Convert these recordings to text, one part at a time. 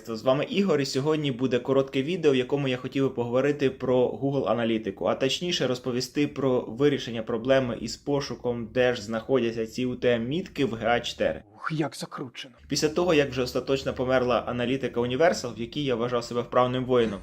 товариство, з вами Ігор, і сьогодні буде коротке відео, в якому я хотів би поговорити про Google аналітику, а точніше розповісти про вирішення проблеми із пошуком, де ж знаходяться ці UTM-мітки в GA4. Ух, як закручено. Після того, як вже остаточно померла аналітика Universal, в якій я вважав себе вправним воїном.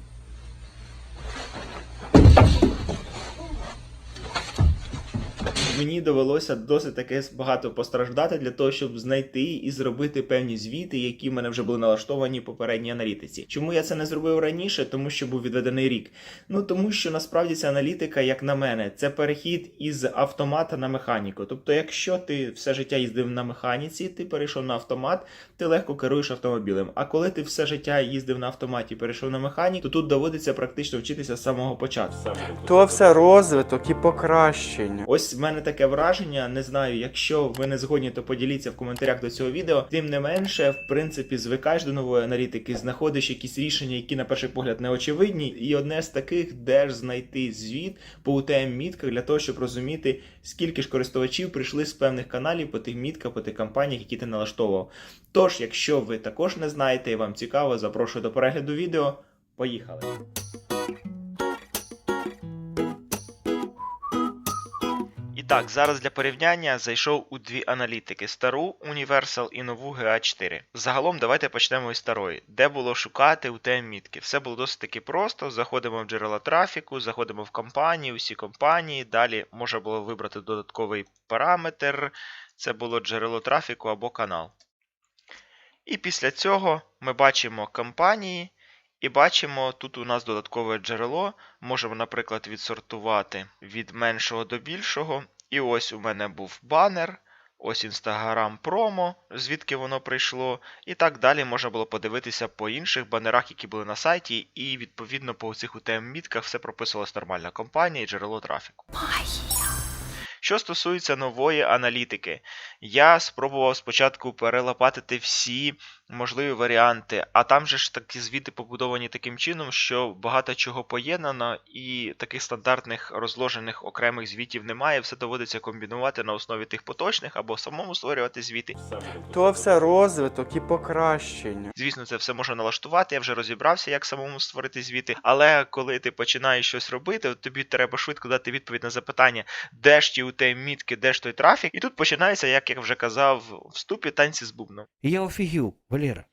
Мені довелося досить таки багато постраждати для того, щоб знайти і зробити певні звіти, які в мене вже були налаштовані попередній аналітиці. Чому я це не зробив раніше? Тому що був відведений рік. Ну тому що насправді ця аналітика, як на мене, це перехід із автомата на механіку. Тобто, якщо ти все життя їздив на механіці, ти перейшов на автомат, ти легко керуєш автомобілем. А коли ти все життя їздив на автоматі, перейшов на механік, то тут доводиться практично вчитися з самого початку. То все розвиток і покращення. Ось в мене таке враження. Не знаю, якщо ви не згодні, то поділіться в коментарях до цього відео. Тим не менше, в принципі, звикаєш до нової аналітики, знаходиш якісь рішення, які на перший погляд не очевидні. І одне з таких, де ж знайти звіт по utm мітках для того, щоб розуміти, скільки ж користувачів прийшли з певних каналів по тих мітках, по тих кампаніях, які ти налаштовував. Тож, якщо ви також не знаєте і вам цікаво, запрошую до перегляду відео. Поїхали! Так, зараз для порівняння зайшов у дві аналітики: стару Universal і нову GA4. Загалом давайте почнемо із старої, де було шукати utm мітки. Все було досить таки просто. Заходимо в джерела трафіку, заходимо в компанії, усі компанії. Далі можна було вибрати додатковий параметр. Це було джерело трафіку або канал. І після цього ми бачимо компанії. І бачимо, тут у нас додаткове джерело. Можемо, наприклад, відсортувати від меншого до більшого. І ось у мене був банер, ось Instagram промо, звідки воно прийшло. І так далі можна було подивитися по інших банерах, які були на сайті, і відповідно по цих UTM-мітках все прописувалась нормальна компанія і джерело трафіку. Що стосується нової аналітики, я спробував спочатку перелопатити всі можливі варіанти, а там же ж такі звіти побудовані таким чином, що багато чого поєднано, і таких стандартних розложених окремих звітів немає. Все доводиться комбінувати на основі тих поточних або самому створювати звіти. То все розвиток і покращення. Звісно, це все можна налаштувати. Я вже розібрався, як самому створити звіти. Але коли ти починаєш щось робити, тобі треба швидко дати відповідь на запитання, де ж ті у те мітки, де ж той трафік. І тут починається, як я вже казав, в вступі танці з бубном. Я офігів, Валера.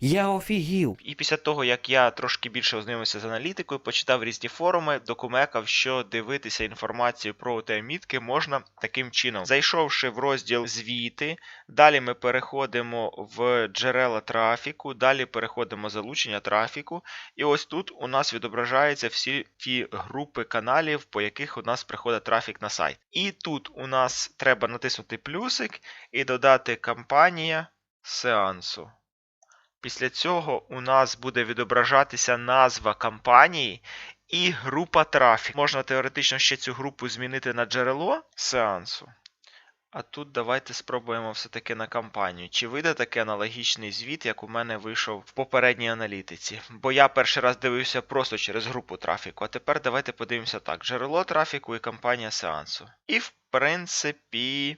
Я офігів. І після того, як я трошки більше ознайомився з аналітикою, почитав різні форуми, докумекав, що дивитися інформацію про ОТМ-мітки можна таким чином. Зайшовши в розділ звіти, далі ми переходимо в джерела трафіку, далі переходимо залучення трафіку. І ось тут у нас відображаються всі ті групи каналів, по яких у нас приходить трафік на сайт. І тут у нас треба натиснути плюсик і додати кампанія сеансу. Після цього у нас буде відображатися назва кампанії і група трафік. Можна теоретично ще цю групу змінити на джерело сеансу. А тут давайте спробуємо все-таки на кампанію. Чи вийде такий аналогічний звіт, як у мене вийшов в попередній аналітиці? Бо я перший раз дивився просто через групу трафіку. А тепер давайте подивимося так: джерело трафіку і кампанія сеансу. І в принципі,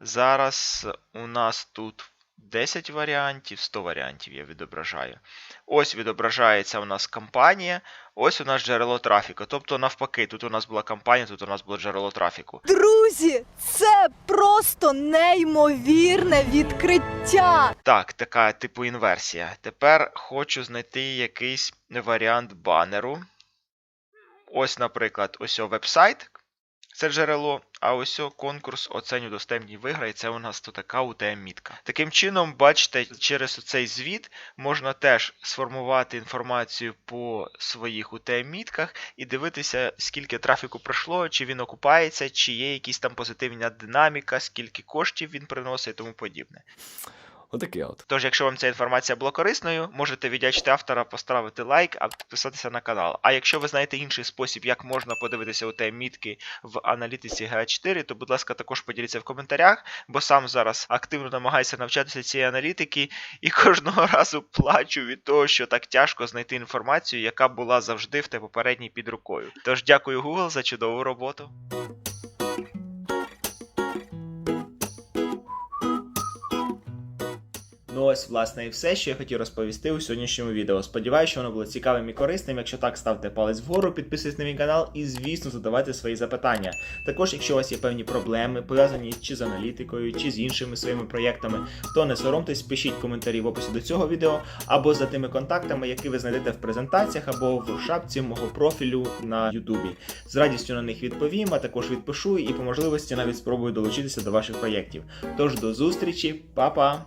зараз у нас тут 10 варіантів, 100 варіантів я відображаю. Ось відображається у нас кампанія, ось у нас джерело трафіку. Тобто, навпаки, тут у нас була кампанія, тут у нас було джерело трафіку. Друзі, це просто неймовірне відкриття. Так, така типу інверсія. Тепер хочу знайти якийсь варіант банеру. Ось, наприклад, ось о веб-сайт. Це джерело, а ось конкурс оценю достемні виграє. Це у нас тут така UTM-мітка. Таким чином, бачите, через цей звіт можна теж сформувати інформацію по своїх UTM-мітках і дивитися, скільки трафіку пройшло, чи він окупається, чи є якісь там позитивна динаміка, скільки коштів він приносить і тому подібне. Отаке от. Тож, якщо вам ця інформація була корисною, можете віддячити автора, поставити лайк, а підписатися на канал. А якщо ви знаєте інший спосіб, як можна подивитися у те мітки в аналітиці GA4, то, будь ласка, також поділіться в коментарях, бо сам зараз активно намагаюся навчатися цієї аналітики і кожного разу плачу від того, що так тяжко знайти інформацію, яка була завжди в те попередній під рукою. Тож дякую Google за чудову роботу. Ну ось, власне, і все, що я хотів розповісти у сьогоднішньому відео. Сподіваюся, що воно було цікавим і корисним. Якщо так, ставте палець вгору, підписуйтесь на мій канал і, звісно, задавайте свої запитання. Також, якщо у вас є певні проблеми, пов'язані чи з аналітикою, чи з іншими своїми проєктами, то не соромтесь, пишіть коментарі в описі до цього відео або за тими контактами, які ви знайдете в презентаціях або в шапці мого профілю на Ютубі. З радістю на них відповім, а також відпишу і по можливості навіть спробую долучитися до ваших проєктів. Тож до зустрічі, па-па!